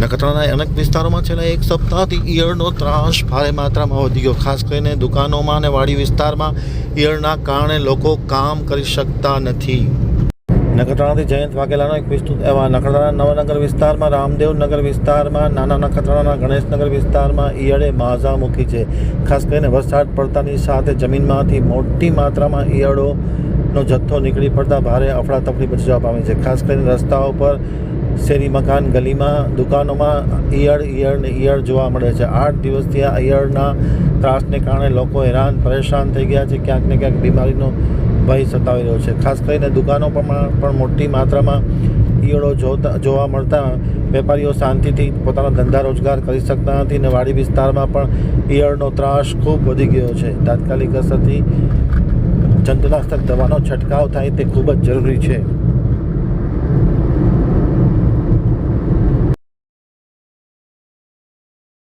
નખત્રાણાના અનેક વિસ્તારોમાં છેલ્લા એક સપ્તાહથી ઈયળનો ત્રાસ ભારે માત્રામાં વધી ગયો. ખાસ કરીને દુકાનોમાં અને વાડી વિસ્તારમાં ઈયળના કારણે લોકો કામ કરી શકતા નથી. નખત્રાણાથી જયંત વાઘેલાનો એક વિસ્તૃત એવા નખત્રાણા નવનગર વિસ્તારમાં રામદેવ નગર વિસ્તારમાં, નાના નખત્રાણાના ગણેશનગર વિસ્તારમાં ઈયળે માઝા મૂકી છે. ખાસ કરીને વરસાદ પડતાની સાથે જમીનમાંથી મોટી માત્રામાં ઈયળોનો જથ્થો નીકળી પડતા ભારે અફડાતફડી મચી જવા પામી છે. ખાસ કરીને રસ્તાઓ પર શેરી મકાન, ગલીમાં, દુકાનોમાં ઈયળ ઈયળ ને ઈયળ જોવા મળે છે. આઠ દિવસથી આ ઈયળના ત્રાસને કારણે લોકો હેરાન, પરેશાન થઈ ગયા છે. ક્યાંક ને ક્યાંક બીમારીનો ભય સતાવી રહ્યો છે. ખાસ કરીને દુકાનો પણ મોટી માત્રામાં ઈયળો જોતા, જોવા મળતા વેપારીઓ શાંતિથી પોતાનો ધંધા રોજગાર કરી શકતા નથી અને વાડી વિસ્તારમાં પણ ઈયળનો ત્રાસ ખૂબ વધી ગયો છે. તાત્કાલિક અસરથી જંતુનાશક દવાનો છંટકાવ થાય તે ખૂબ જ જરૂરી છે.